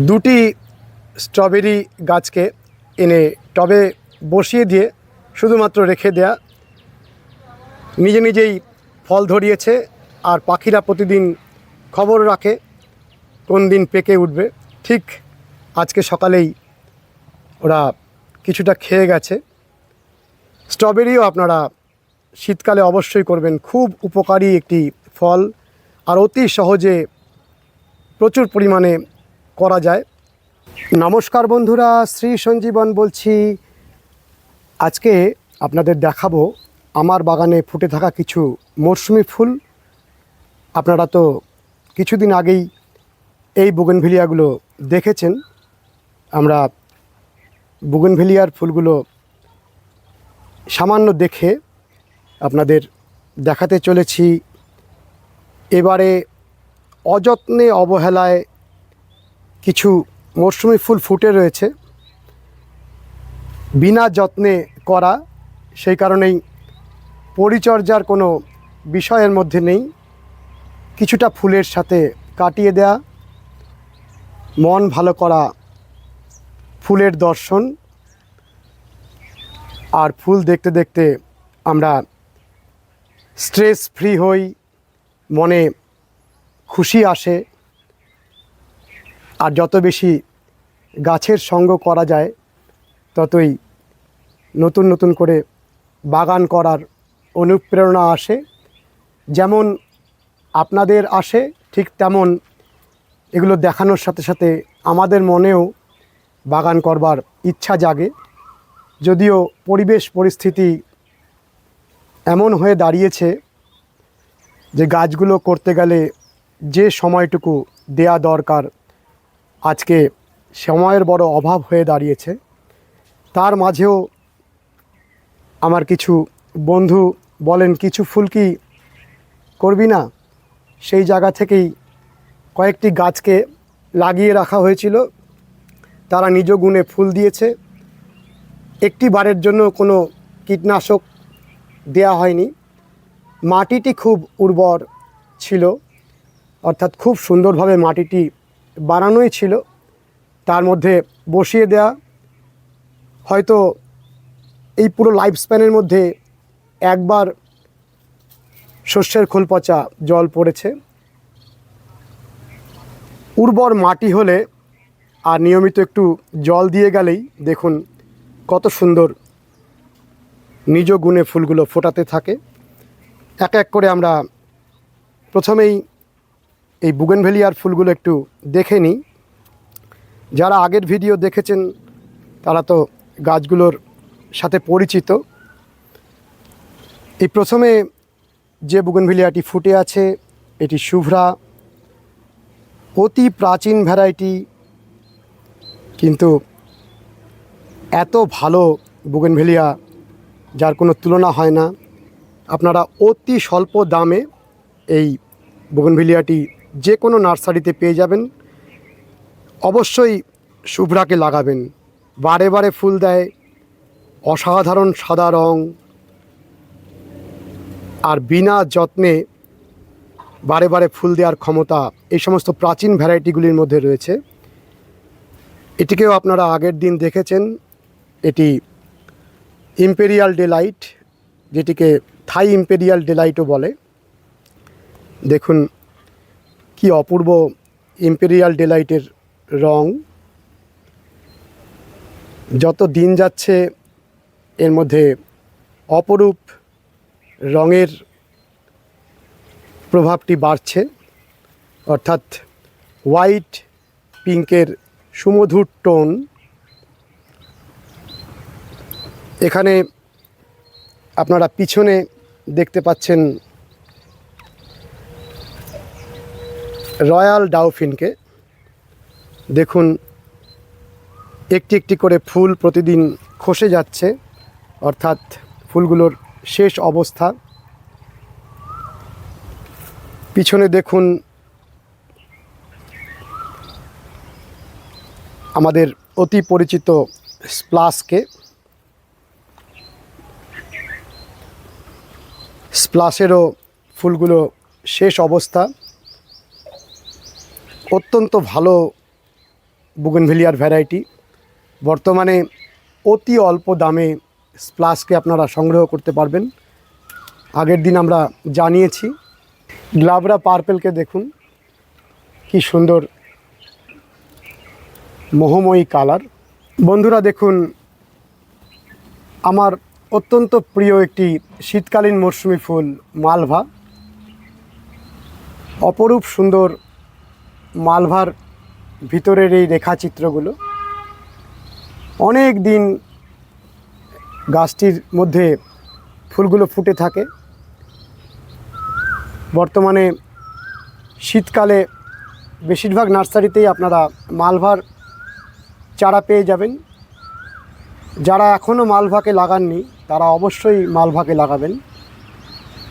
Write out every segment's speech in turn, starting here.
দুটি স্ট্রবেরি গাছকে এনে টবে বসিয়ে দিয়ে শুধুমাত্র রেখে দেয়া। নিজে নিজেই ফল ধরিয়েছে আর পাখিরা প্রতিদিন খবর রাখে কোন দিন পেকে উঠবে। ঠিক আজকে সকালেই ওরা কিছুটা খেয়ে গেছে। স্ট্রবেরিও আপনারা শীতকালে অবশ্যই করবেন। খুব উপকারী একটি ফল। আর অতি সহজে প্রচুর পরিমাণে করা যায়। নমস্কার বন্ধুরা, শ্রী সঞ্জীবন বলছি। আজকে আপনাদের দেখাবো আমার বাগানে ফুটে থাকা কিছু মরশুমি ফুল। আপনারা তো কিছুদিন আগেই এই বুগনভিলিয়াগুলো দেখেছেন। আমরা বুগনভিলিয়ার ফুলগুলো সামান্য দেখে আপনাদের দেখাতে চলেছি। এবারে অযত্নে অবহেলায় কিছু মরশুমি ফুল ফুটে রয়েছে। বিনা যত্নে করা, সেই কারণেই পরিচর্যার কোনো বিষয়ের মধ্যে নেই। কিছুটা ফুলের সাথে কাটিয়ে দেয়া, মন ভালো করা ফুলের দর্শন, আর ফুল দেখতে দেখতে আমরা স্ট্রেস ফ্রি হই, মনে খুশি আসে। আর যত বেশি গাছের সঙ্গ করা যায়, ততই নতুন নতুন করে বাগান করার অনুপ্রেরণা আসে। যেমন আপনাদের আসে, ঠিক তেমন এগুলো দেখানোর সাথে সাথে আমাদের মনেও বাগান করবার ইচ্ছা জাগে। যদিও পরিবেশ পরিস্থিতি এমন হয়ে দাঁড়িয়েছে যে গাছগুলো করতে গেলে যে সময়টুকু দেয়া দরকার আজকে সময়ের বড় অভাব হয়ে দাঁড়িয়েছে। তার মাঝেও আমার কিছু বন্ধু বলেন, কিছু ফুল কি করবি না? সেই জায়গা থেকেই কয়েকটি গাছকে লাগিয়ে রাখা হয়েছিল। তারা নিজ গুণে ফুল দিয়েছে। একটি বারের জন্য কোনো কীটনাশক দেয়া হয়নি। মাটিটি খুব উর্বর ছিল, অর্থাৎ খুব সুন্দরভাবে মাটিটি বানানোই ছিল। তার মধ্যে বসিয়ে দেয়া। হয়তো এই পুরো লাইফ স্প্যানের মধ্যে একবার শস্যের খোল পচা জল পড়েছে। উর্বর মাটি হলে আর নিয়মিত একটু জল দিয়ে গেলেই দেখুন কত সুন্দর নিজ গুণে ফুলগুলো ফোটাতে থাকে। এক এক করে আমরা প্রথমেই এই বুগেনভেলিয়ার ফুলগুলো একটু দেখে নিই। যারা আগের ভিডিও দেখেছেন, তারা তো গাছগুলোর সাথে পরিচিত। এই প্রথমে যে বুগেনভেলিয়াটি ফুটে আছে, এটি শুভ্রা, অতি প্রাচীন ভ্যারাইটি, কিন্তু এত ভালো বুগেনভেলিয়া, যার কোনো তুলনা হয় না। আপনারা অতি স্বল্প দামে এই বুগেনভেলিয়াটি যে কোনো নার্সারিতে পেয়ে যাবেন। অবশ্যই শুভ্রাকে লাগাবেন। বারে বারে ফুল দেয়, অসাধারণ সাদা রং। আর বিনা যত্নে বারে বারে ফুল দেওয়ার ক্ষমতা এই সমস্ত প্রাচীন ভ্যারাইটিগুলির মধ্যে রয়েছে। এটিকেও আপনারা আগের দিন দেখেছেন। এটি ইম্পেরিয়াল ডেলাইট, যেটিকে থাই ইম্পেরিয়াল ডেলাইটও বলে। দেখুন কি অপূর্ব ইম্পেরিয়াল ডেলাইটের রং। যত দিন যাচ্ছে, এর মধ্যে অপরূপ রঙের প্রভাবটি বাড়ছে। অর্থাৎ হোয়াইট পিঙ্কের সুমধুর টোন এখানে আপনারা পিছনে দেখতে পাচ্ছেন রয়্যাল ডাউফিনকে দেখুন, একটি একটি করে ফুল প্রতিদিন খসে যাচ্ছে, অর্থাৎ ফুলগুলোর শেষ অবস্থা। পিছনে দেখুন, আমাদের অতি পরিচিত স্প্লাসকে স্প্লাসেরও ফুলগুলো শেষ অবস্থা। অত্যন্ত ভালো বুগনভেলিয়ার ভ্যারাইটি বর্তমানে অতি অল্প দামে স্প্লাসকে আপনারা সংগ্রহ করতে পারবেন। আগের দিন আমরা জানিয়েছি। গ্লাবরা পার্পেলকে দেখুন। কি সুন্দর মোহময়ী কালার বন্ধুরা দেখুন, আমার অত্যন্ত প্রিয় একটি শীতকালীন মরশুমি ফুল মালভা। অপরূপ সুন্দর মালভার ভিতরের এই রেখাচিত্রগুলো অনেক দিন গাছটির মধ্যে ফুলগুলো ফুটে থাকে। বর্তমানে শীতকালে বেশিরভাগ নার্সারিতেই আপনারা মালভার চারা পেয়ে যাবেন। যারা এখনও মালভাকে লাগাননি, তারা অবশ্যই মালভাকে লাগাবেন।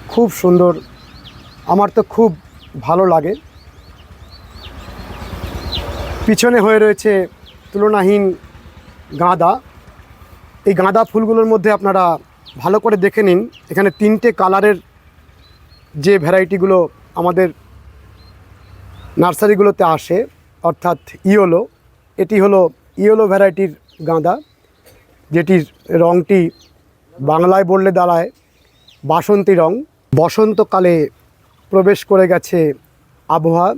খুব সুন্দর, আমার তো খুব ভালো লাগে। পিছনে হয়ে রয়েছে তুলনাহীন গাঁদা। এই গাঁদা ফুলগুলোর মধ্যে আপনারা ভালো করে দেখে নিন। এখানে তিনটে কালারের যে ভ্যারাইটিগুলো আমাদের নার্সারিগুলোতে আসে, অর্থাৎ ইয়োলো, এটি হলো ইয়োলো ভ্যারাইটির গাঁদা। যেটির রঙটি বাংলায় বললে দাঁড়ায় বাসন্তী রং। বসন্তকালে প্রবেশ করে গেছে আবহাওয়া,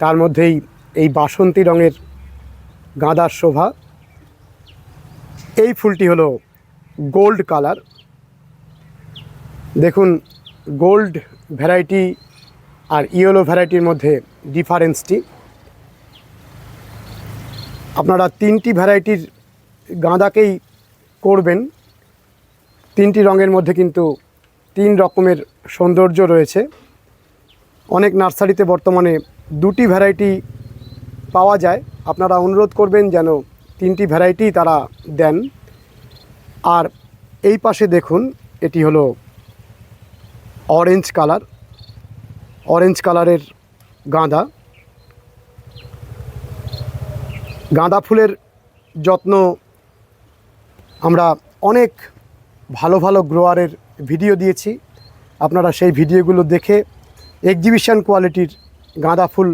তার মধ্যেই এই বাসন্তী রঙের গাঁদার শোভা। এই ফুলটি হলো গোল্ড কালার। দেখুন, গোল্ড ভ্যারাইটি আর ইয়েলো ভ্যারাইটির মধ্যে ডিফারেন্সটি। আপনারা তিনটি ভ্যারাইটির গাঁদাকেই করবেন। তিনটি রঙের মধ্যে কিন্তু তিন রকমের সৌন্দর্য রয়েছে। অনেক নার্সারিতে বর্তমানে দুটি ভ্যারাইটি পাওয়া যায়, আপনারা অনুরোধ করবেন যেন তিনটি ভ্যারাইটি তারা দেন। আর এই পাশে দেখুন, এটি হলো অরেঞ্জ কালার অরেঞ্জ কালারের গাঁদা। গাঁদা ফুলের যত্ন আমরা অনেক ভালো ভালো গ্রোয়ারের ভিডিও দিয়েছি। আপনারা সেই ভিডিওগুলো দেখে এক্সিবিশন কোয়ালিটির গাঁদা ফুল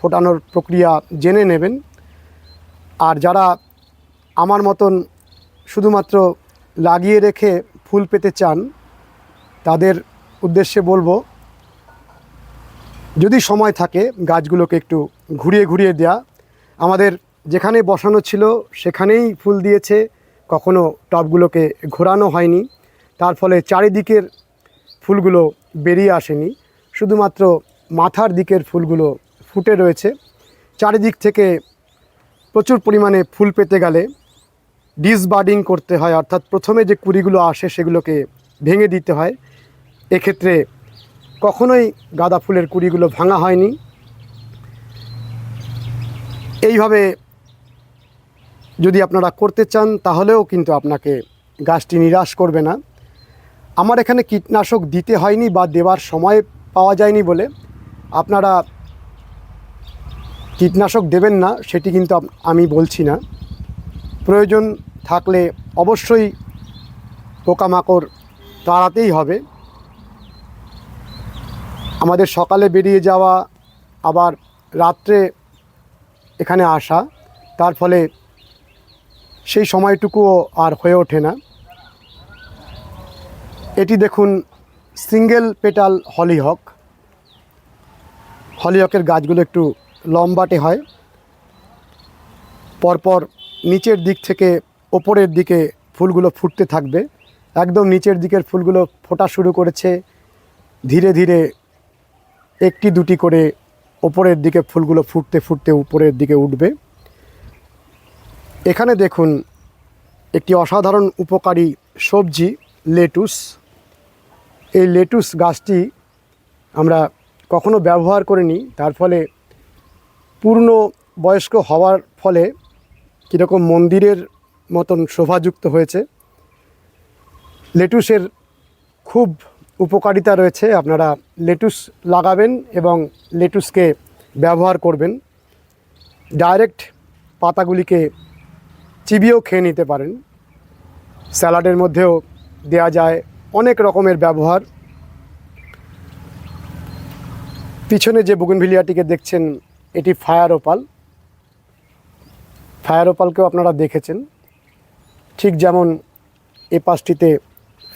ফোটানোর প্রক্রিয়া জেনে নেবেন। আর যারা আমার মতন শুধুমাত্র লাগিয়ে রেখে ফুল পেতে চান, তাদের উদ্দেশ্যে বলব, যদি সময় থাকে, গাছগুলোকে একটু ঘুরিয়ে ঘুরিয়ে দেয়া। আমাদের যেখানে বসানো ছিল, সেখানেই ফুল দিয়েছে। কখনো টবগুলোকে ঘোরানো হয়নি। তার ফলে চারিদিকের ফুলগুলো বেরিয়ে আসেনি। শুধুমাত্র মাথার দিকের ফুলগুলো ফুটে রয়েছে। চারিদিক থেকে প্রচুর পরিমাণে ফুল পেতে গেলে ডিসবার্ডিং করতে হয়, অর্থাৎ প্রথমে যে কুড়িগুলো আসে সেগুলোকে ভেঙে দিতে হয়। এক্ষেত্রে কখনোই গাঁদা ফুলের কুড়িগুলো ভাঙা হয়নি। এইভাবে যদি আপনারা করতে চান, তাহলেও কিন্তু আপনাকে গাছটি নিরাশ করবে না। আমার এখানে কীটনাশক দিতে হয়নি বা দেওয়ার সময় পাওয়া যায়নি বলে আপনারা কীটনাশক দেবেন না, সেটি কিন্তু আমি বলছি না। প্রয়োজন থাকলে অবশ্যই পোকামাকড় তাড়াতেই হবে। আমাদের সকালে বেরিয়ে যাওয়া, আবার রাত্রে এখানে আসা, তার ফলে সেই সময়টুকুও আর হয়ে ওঠে না। এটি দেখুন সিঙ্গেল পেটাল হলিহক। হলিহকের গাছগুলো একটু লম্বাটে হয়। পরপর নিচের দিক থেকে ওপরের দিকে ফুলগুলো ফুটতে থাকবে। একদম নিচের দিকের ফুলগুলো ফোটা শুরু করেছে। ধীরে ধীরে একটি দুটি করে ওপরের দিকে ফুলগুলো ফুটতে ফুটতে উপরের দিকে উঠবে। এখানে দেখুন একটি অসাধারণ উপকারী সবজি, লেটুস। এই লেটুস গাছটি আমরা কখনো ব্যবহার করিনি, তার ফলে পূর্ণ বয়স্ক হওয়ার ফলে কীরকম মন্দিরের মতন শোভাযুক্ত হয়েছে। লেটুসের খুব উপকারিতা রয়েছে। আপনারা লেটুস লাগাবেন এবং লেটুসকে ব্যবহার করবেন। ডাইরেক্ট পাতাগুলিকে চিবিয়েও খেয়ে নিতে পারেন। স্যালাডের মধ্যেও দেয়া যায় অনেক রকমের ব্যবহার। পিছনে যে বুগনভিলিয়াটিকে দেখছেন এটি ফায়ার ওপাল। ফায়ার ওপালকেও আপনারা দেখেছেন। ঠিক যেমন এ পাশটিতে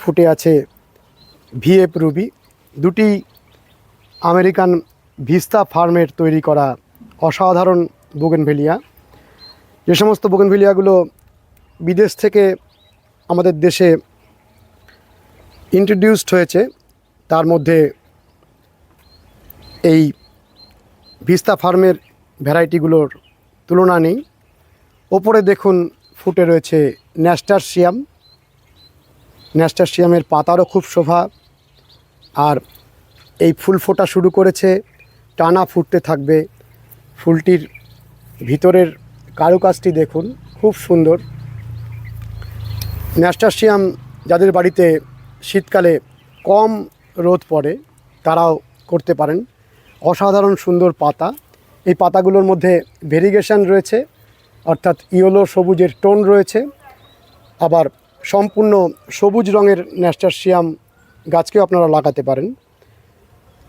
ফুটে আছে ভিএফ রুবি। দুটি আমেরিকান ভিস্তা ফার্মের তৈরি করা অসাধারণ বোগেনভেলিয়া। যে সমস্ত বোগেনভেলিয়াগুলো বিদেশ থেকে আমাদের দেশে ইন্ট্রোডিউসড হয়েছে, তার মধ্যে এই ভিস্তা ফার্মের ভ্যারাইটিগুলোর তুলনা নেই। ওপরে দেখুন ফুটে রয়েছে ন্যাস্টারশিয়াম ন্যাস্টারশিয়ামের পাতারও খুব শোভা। আর এই ফুল ফোটা শুরু করেছে, টানা ফুটতে থাকবে। ফুলটির ভিতরের কারুকাজটি দেখুন, খুব সুন্দর। ন্যাস্টারশিয়াম যাদের বাড়িতে শীতকালে কম রোদ পড়ে, তারাও করতে পারেন। অসাধারণ সুন্দর পাতা। এই পাতাগুলোর মধ্যে ভেরিগেশন রয়েছে, অর্থাৎ ইয়েলো সবুজের টোন রয়েছে। আবার সম্পূর্ণ সবুজ রঙের ন্যাস্টারশিয়াম গাছকেও আপনারা লাগাতে পারেন।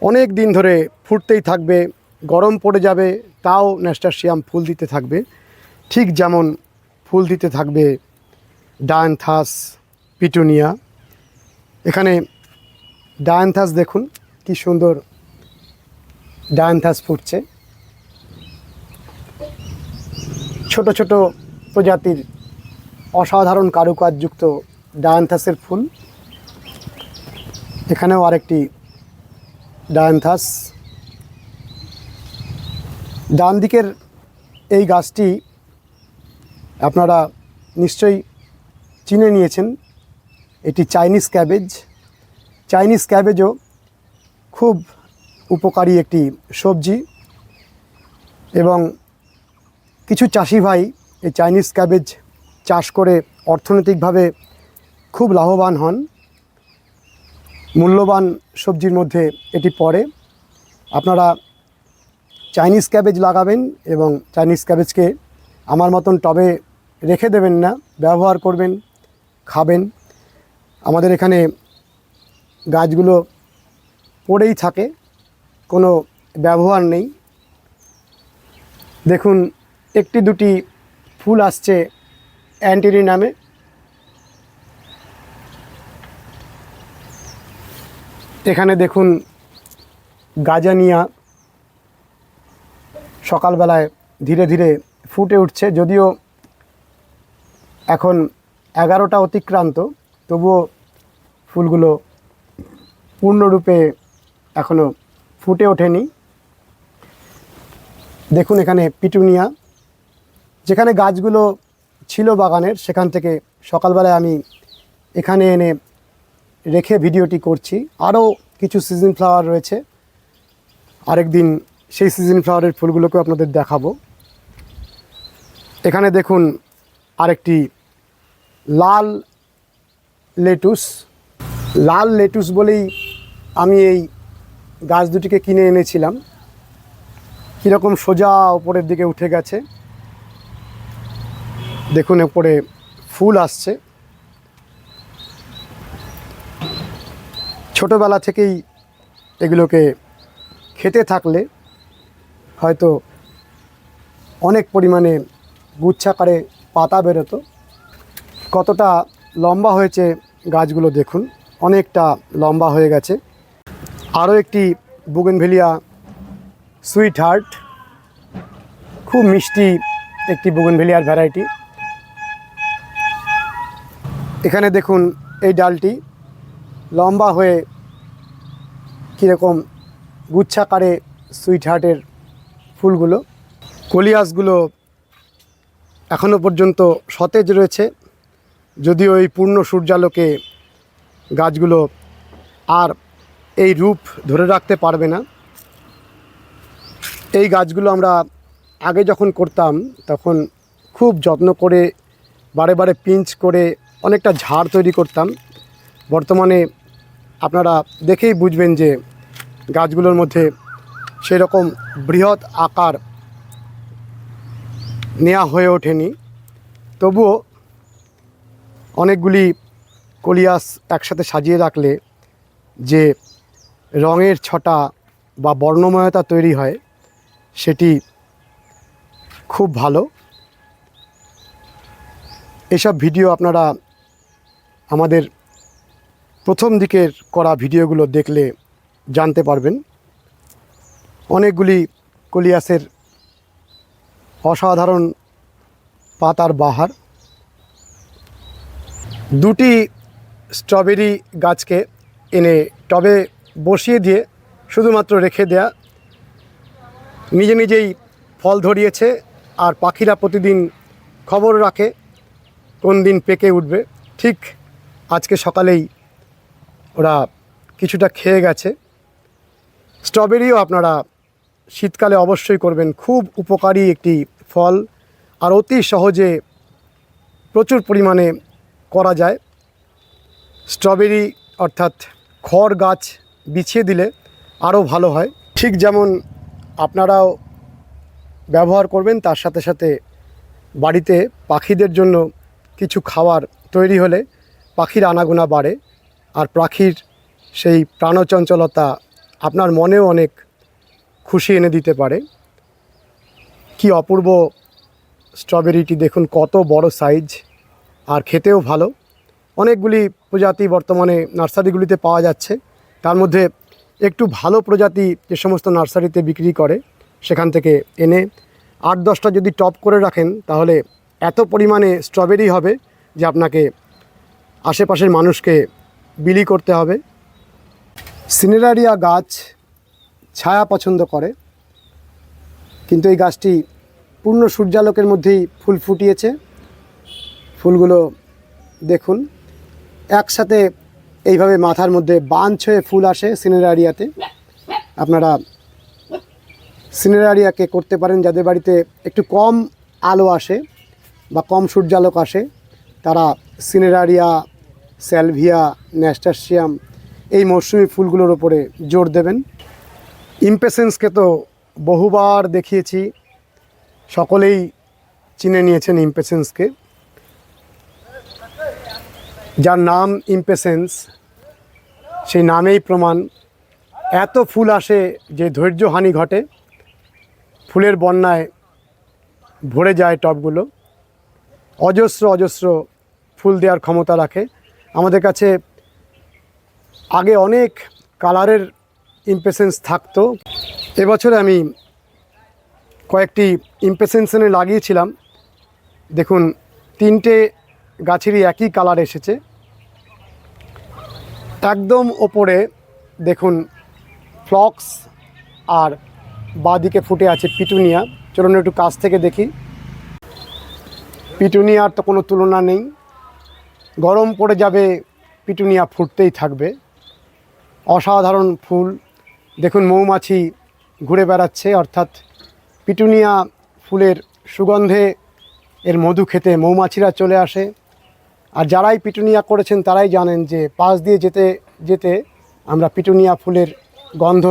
অনেক দিন ধরে ফুটতেই থাকবে, গরম পড়ে যাবে, তাও ন্যাস্টারশিয়াম ফুল দিতে থাকবে। ঠিক যেমন ফুল দিতে থাকবে ডায়ানথাস, পিটুনিয়া। এখানে ডায়ানথাস দেখুন, কি সুন্দর ডায়ানথাস ফুটছে। ছোট ছোট প্রজাতির অসাধারণ কারুকাজযুক্ত ডায়ানথাসের ফুল। এখানেও আরেকটি ডায়ানথাস ডান দিকের এই গাছটি আপনারা নিশ্চয়ই চিনে নিয়েছেন, এটি চাইনিজ ক্যাবেজ। চাইনিজ ক্যাবেজও খুব উপকারী একটি সবজি এবং কিছু চাষি ভাই এই চাইনিজ ক্যাবেজ চাষ করে অর্থনৈতিকভাবে খুব লাভবান হন। মূল্যবান সবজির মধ্যে এটি পড়ে। আপনারা চাইনিজ ক্যাবেজ লাগাবেন এবং চাইনিজ ক্যাবেজকে আমার মতন টবে রেখে দেবেন না, ব্যবহার করবেন, খাবেন। আমাদের এখানে গাছগুলো পড়েই থাকে। কোনো ব্যবহার নেই। দেখুন, একটি দুটি ফুল আসছে অ্যান্টিনি নামে। এখানে দেখুন, গাজানিয়া সকালবেলায় ধীরে ধীরে ফুটে উঠছে। যদিও এখন এগারোটা অতিক্রান্ত, তবুও ফুলগুলো পূর্ণরূপে এখনও ফুটে ওঠেনি। দেখুন এখানে পিটুনিয়া। যেখানে গাছগুলো ছিল বাগানের, সেখান থেকে সকালবেলায় আমি এখানে এনে রেখে ভিডিওটি করছি। আরও কিছু সিজন ফ্লাওয়ার রয়েছে। আরেকদিন সেই সিজন ফ্লাওয়ারের ফুলগুলোকেও আপনাদের দেখাবো। এখানে দেখুন আরেকটি লাল লেটুস লাল লেটুস বলেই আমি এই গাছ দুটিকে কিনে এনেছিলাম। কীরকম সোজা ওপরের দিকে উঠে গেছে। দেখুন ওপরে ফুল আসছে। ছোটোবেলা থেকেই এগুলোকে খেতে থাকলে হয়তো অনেক পরিমাণে গুচ্ছাকারে পাতা বেরোতো। কতটা লম্বা হয়েছে গাছগুলো দেখুন, অনেকটা লম্বা হয়ে গেছে। আরও একটি বুগেনভেলিয়া সুইট হার্ট খুব মিষ্টি একটি বুগেনভেলিয়ার ভ্যারাইটি এখানে দেখুন এই ডালটি লম্বা হয়ে কীরকম গুচ্ছাকারে সুইট হার্টের ফুলগুলো। কলিয়াসগুলো এখনও পর্যন্ত সতেজ রয়েছে, যদিও এই পূর্ণ সূর্যালোকে গাছগুলো আর এই রূপ ধরে রাখতে পারবে না। এই গাছগুলো আমরা আগে যখন করতাম, তখন খুব যত্ন করে, বারে বারে পিঞ্চ করে অনেকটা ঝাড় তৈরি করতাম। বর্তমানে আপনারা দেখেই বুঝবেন যে গাছগুলোর মধ্যে সেই রকম বৃহৎ আকার নেওয়া হয়ে ওঠেনি। তবুও অনেকগুলি কলিয়াস একসাথে সাজিয়ে রাখলে যে রঙের ছটা বা বর্ণময়তা তৈরি হয়, সেটি খুব ভালো। এসব ভিডিও আপনারা আমাদের প্রথম দিকের করা ভিডিওগুলো দেখলে জানতে পারবেন। অনেকগুলি কলিয়াসের অসাধারণ পাতার বাহার। দুটি স্ট্রবেরি গাছকে এনে টবে বসিয়ে দিয়ে শুধুমাত্র রেখে দেয়া। নিজে নিজেই ফল ধরিয়েছে আর পাখিরা প্রতিদিন খবর রাখে কোন দিন পেকে উঠবে। ঠিক আজকে সকালেই ওরা কিছুটা খেয়ে গেছে। স্ট্রবেরিও আপনারা শীতকালে অবশ্যই করবেন। খুব উপকারী একটি ফল আর অতি সহজে প্রচুর পরিমাণে করা যায়। স্ট্রবেরি অর্থাৎ খড় গাছ বিছিয়ে দিলে আরও ভালো হয়। ঠিক যেমন আপনারাও ব্যবহার করবেন, তার সাথে সাথে বাড়িতে পাখিদের জন্য কিছু খাবার তৈরি হলে পাখির আনাগোনা বাড়ে আর পাখির সেই প্রাণচঞ্চলতা আপনার মনেও অনেক খুশি এনে দিতে পারে। কি অপূর্ব স্ট্রবেরিটি, দেখুন কত বড় সাইজ আর খেতেও ভালো। অনেকগুলি প্রজাতি বর্তমানে নার্সারিগুলিতে পাওয়া যাচ্ছে। তার মধ্যে একটু ভালো প্রজাতি যে সমস্ত নার্সারিতে বিক্রি করে, সেখান থেকে এনে আট দশটা যদি টপ করে রাখেন, তাহলে এত পরিমাণে স্ট্রবেরি হবে যে আপনাকে আশেপাশের মানুষকে বিলি করতে হবে। সিনেরারিয়া গাছ ছায়া পছন্দ করে, কিন্তু এই গাছটি পূর্ণ সূর্যালোকের মধ্যেই ফুল ফুটিয়েছে। ফুলগুলো দেখুন, একসাথে এইভাবে মাথার মধ্যে বাঞ্চ হয়ে ফুল আসে সিনেরারিয়াতে আপনারা সিনেরারিয়াকে করতে পারেন, যাদের বাড়িতে একটু কম আলো আসে বা কম সূর্যালোক আসে, তারা সিনেরারিয়া স্যালভিয়া ন্যাস্টাসিয়াম এই মরশুমি ফুলগুলোর ওপরে জোর দেবেন। ইমপেসেন্সকে তো বহুবার দেখিয়েছি, সকলেই চিনে নিয়েছেন ইমপেসেন্সকে। যার নাম ইমপেসেন্স, সেই নামেই প্রমাণ। এত ফুল আসে যে ধৈর্যহানি ঘটে। ফুলের বন্যায় ভরে যায় টবগুলো অজস্র অজস্র ফুল দেওয়ার ক্ষমতা রাখে। আমাদের কাছে আগে অনেক কালারের ইমপেসেন্স থাকতো। এবছরে আমি কয়েকটি ইমপেসেন্স এনে লাগিয়েছিলাম। দেখুন, তিনটে গাছেরই একই কালার এসেছে। একদম ওপরে দেখুন ফ্লক্স আর বাঁদিকে ফুটে আছে পিটুনিয়া। চলুন একটু কাছ থেকে দেখি। পিটুনিয়ার তো কোনো তুলনা নেই। গরম পড়ে যাবে, পিটুনিয়া ফুটতেই থাকবে। অসাধারণ ফুল। দেখুন মৌমাছি ঘুরে বেড়াচ্ছে, অর্থাৎ পিটুনিয়া ফুলের সুগন্ধে এর মধু খেতে মৌমাছিরা চলে আসে। আর যারাই পিটুনিয়া করেছেন তারাই জানেন যে পাশ দিয়ে যেতে যেতে আমরা পিটুনিয়া ফুলের গন্ধ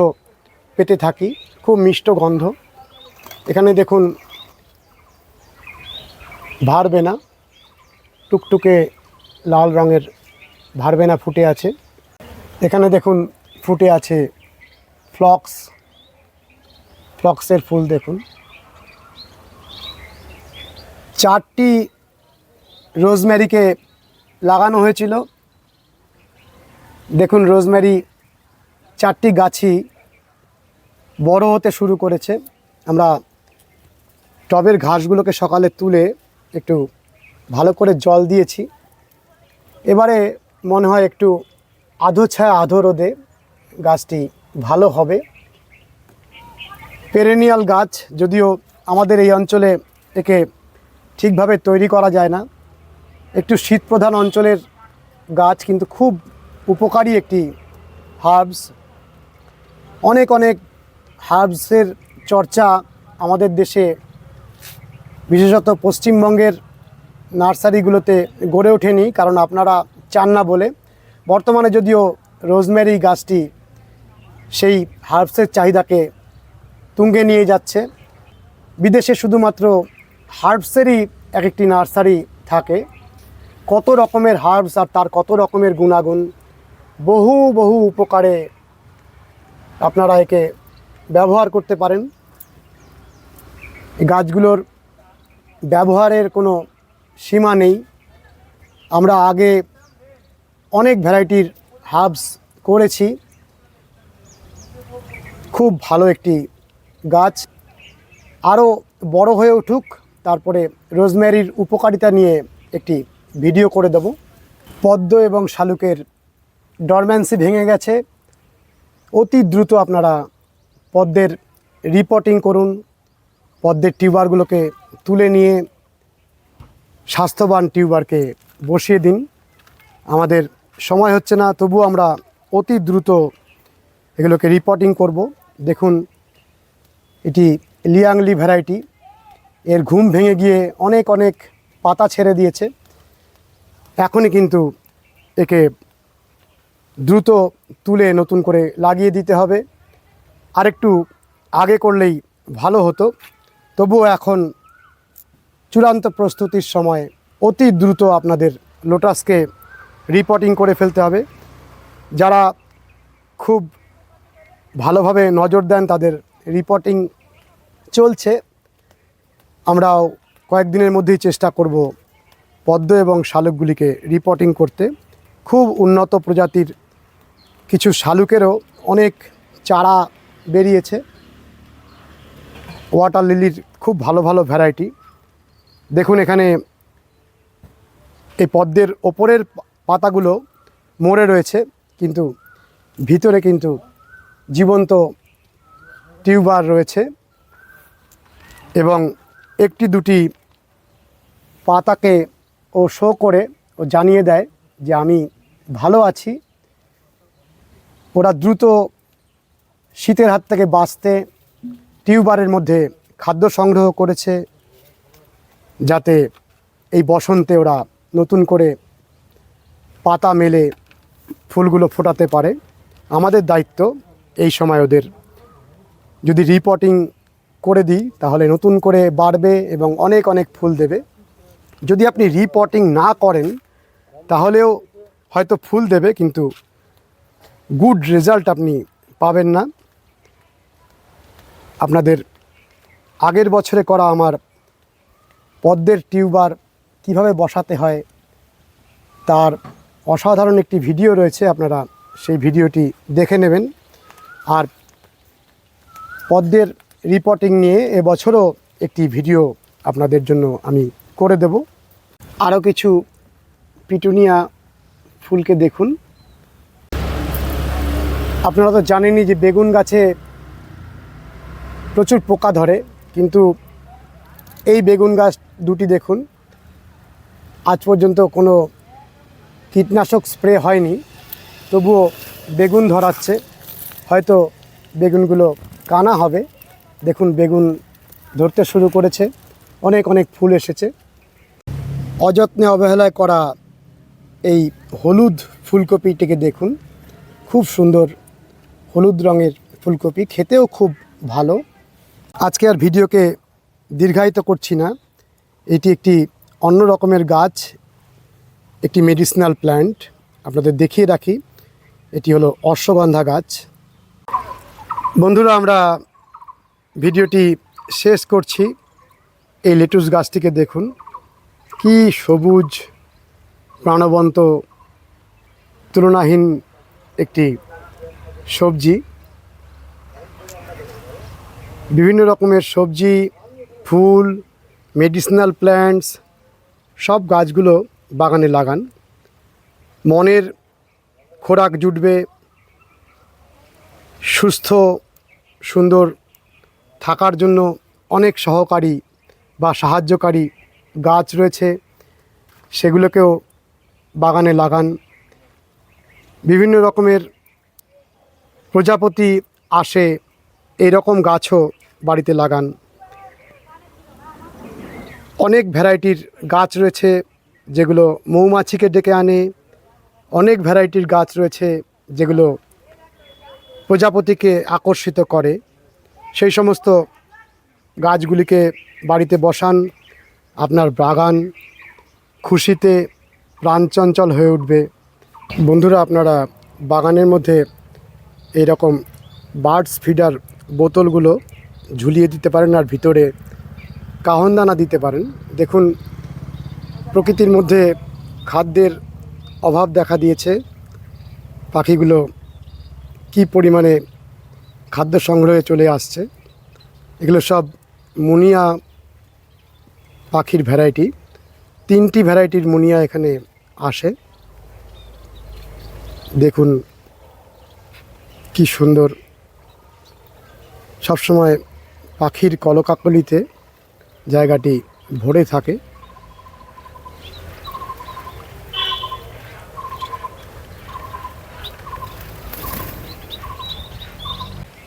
পেতে থাকি। খুব মিষ্ট গন্ধ। এখানে দেখুন ভারবেনা টুকটুকে লাল রঙের ভারবেনা ফুটে আছে। এখানে দেখুন, ফুটে আছে ফ্লক্স। ফ্লক্সের ফুল দেখুন। চারটি রোজমেরিকে লাগানো হয়েছিল। দেখুন, রোজমেরি চারটি গাছই বড় হতে শুরু করেছে। আমরা টবের ঘাসগুলোকে সকালে তুলে একটু ভালো করে জল দিয়েছি। এবারে মনে হয় একটু আধো ছায়া, আধো রোদে গাছটি ভালো হবে। পেরেনিয়াল গাছ, যদিও আমাদের এই অঞ্চলে একে ঠিকভাবে তৈরি করা যায় না। একটু শীতপ্রধান অঞ্চলের গাছ কিন্তু খুব উপকারী একটি হার্বস। অনেক অনেক হার্বসের চর্চা আমাদের দেশে, বিশেষত পশ্চিমবঙ্গের নার্সারিগুলোতে গড়ে ওঠেনি, কারণ আপনারা চান না বলে। বর্তমানে যদিও রোজমেরি গাছটি সেই হার্বসের চাহিদাকে তুঙ্গে নিয়ে যাচ্ছে। বিদেশে শুধুমাত্র হার্বসেরই এক একটি নার্সারি থাকে। কত রকমের হার্বস আর তার কত রকমের গুণাগুণ, বহু বহু উপকারে আপনারা একে ব্যবহার করতে পারেন। গাছগুলোর ব্যবহারের কোনো সীমা নেই। আমরা আগে অনেক ভ্যারাইটির হার্বস করেছি। খুব ভালো একটি গাছ। আরও বড় হয়ে উঠুক, তারপরে রোজমেরির উপকারিতা নিয়ে একটি ভিডিও করে দেব। পদ্ম এবং শালুকের ডরম্যান্সি ভেঙে গেছে। অতি দ্রুত আপনারা পদ্মের রিপোর্টিং করুন। পদ্মের টিউবারগুলোকে তুলে নিয়ে স্বাস্থ্যবান টিউবারকে বসিয়ে দিন। আমাদের সময় হচ্ছে না, তবু আমরা অতি দ্রুত এগুলোকে রিপোর্টিং করব। দেখুন, এটি লিয়াংলি ভ্যারাইটি। এর ঘুম ভেঙে গিয়ে অনেক অনেক পাতা ছেড়ে দিয়েছে। এখনই কিন্তু একে দ্রুত তুলে নতুন করে লাগিয়ে দিতে হবে। আরেকটু আগে করলেই ভালো হতো। তবুও এখন চূড়ান্ত প্রস্তুতির সময় অতি দ্রুত আপনাদের লোটাসকে রিপোর্টিং করে ফেলতে হবে। যারা খুব ভালোভাবে নজর দেন তাদের রিপোর্টিং চলছে। আমরাও কয়েকদিনের মধ্যেই চেষ্টা করব পদ্ম এবং শালুকগুলিকে রিপোর্টিং করতে খুব উন্নত প্রজাতির কিছু শালুকেরও অনেক চারা বেরিয়েছে। ওয়াটার লিলির খুব ভালো ভালো ভ্যারাইটি দেখুন এখানে এই পদ্মের ওপরের পাতাগুলো মরে রয়েছে, কিন্তু ভিতরে কিন্তু জীবন্ত টিউবার রয়েছে এবং একটি দুটি পাতাকে ও শো করে, ও জানিয়ে দেয় যে আমি ভালো আছি। ওরা দ্রুত শীতের হাত থেকে বাঁচতে টিউবারের মধ্যে খাদ্য সংগ্রহ করেছে, যাতে এই বসন্তে ওরা নতুন করে পাতা মেলে, ফুলগুলো ফোটাতে পারে। আমাদের দায়িত্ব এই সময় ওদের। যদি রিপোর্টিং করে দিই, তাহলে নতুন করে বাড়বে এবং অনেক অনেক ফুল দেবে। যদি আপনি রিপোর্টিং না করেন, তাহলেও হয়তো ফুল দেবে, কিন্তু গুড রেজাল্ট আপনি পাবেন না। আপনাদের আগের বছরে করা আমার পদ্মের টিউবার কীভাবে বসাতে হয়, তার অসাধারণ একটি ভিডিও রয়েছে, আপনারা সেই ভিডিওটি দেখে নেবেন। আর পদ্মের রিপোর্টিং নিয়ে এবছরও একটি ভিডিও আপনাদের জন্য আমি করে দেব। আরও কিছু পিটুনিয়া ফুলকে দেখুন। আপনারা তো জানেনই যে বেগুন গাছে প্রচুর পোকা ধরে, কিন্তু এই বেগুন গাছ দুটি দেখুন। আজ পর্যন্ত কোনো কীটনাশক স্প্রে হয়নি, তবুও বেগুন ধরাচ্ছে। হয়তো বেগুনগুলো কানা হবে। দেখুন, বেগুন ধরতে শুরু করেছে। অনেক অনেক ফুল এসেছে। অযত্নে অবহেলায় করা এই হলুদ ফুলকপিটিকে দেখুন। খুব সুন্দর হলুদ রঙের ফুলকপি, খেতেও খুব ভালো। আজকে আর ভিডিওকে দীর্ঘায়িত করছি না। এটি একটি অন্য রকমের গাছ, একটি মেডিসিনাল প্ল্যান্ট আপনাদের দেখিয়ে রাখি, এটি হলো অশ্বগন্ধা গাছ। বন্ধুরা, আমরা ভিডিওটি শেষ করছি। এই লেটুস গাছটিকে দেখুন। কি সবুজ, প্রাণবন্ত, তুলনাহীন একটি সবজি। বিভিন্ন রকমের সবজি, ফুল মেডিসিনাল প্ল্যান্টস সব গাছগুলো বাগানে লাগান। মনের খোরাক জুটবে। সুস্থ, সুন্দর থাকার জন্য অনেক সহকারী বা সাহায্যকারী গাছ রয়েছে, সেগুলোকেও বাগানে লাগান। বিভিন্ন রকমের প্রজাপতি আসে রকম গাছও বাড়িতে লাগান। অনেক ভ্যারাইটির গাছ রয়েছে, যেগুলো মৌমাছিকে ডেকে আনে। অনেক ভ্যারাইটির গাছ রয়েছে, যেগুলো প্রজাপতিকে আকর্ষিত করে। সেই সমস্ত গাছগুলিকে বাড়িতে বসান আপনার বাগান খুশিতে প্রাণচঞ্চল হয়ে উঠবে। বন্ধুরা, আপনারা বাগানের মধ্যে এইরকম বার্ডস ফিডার বোতলগুলো ঝুলিয়ে দিতে পারেন আর ভিতরে কাহনদানা দিতে পারেন। দেখুন, প্রকৃতির মধ্যে খাদ্যের অভাব দেখা দিয়েছে। পাখিগুলো কি পরিমাণে খাদ্য সংগ্রহে চলে আসছে? এগুলো সব মুনিয়া পাখির ভ্যারাইটি। তিনটি ভ্যারাইটির মুনিয়া এখানে আসে। দেখুন কি সুন্দর। সবসময় পাখির কলকাকলিতে জায়গাটি ভরে থাকে।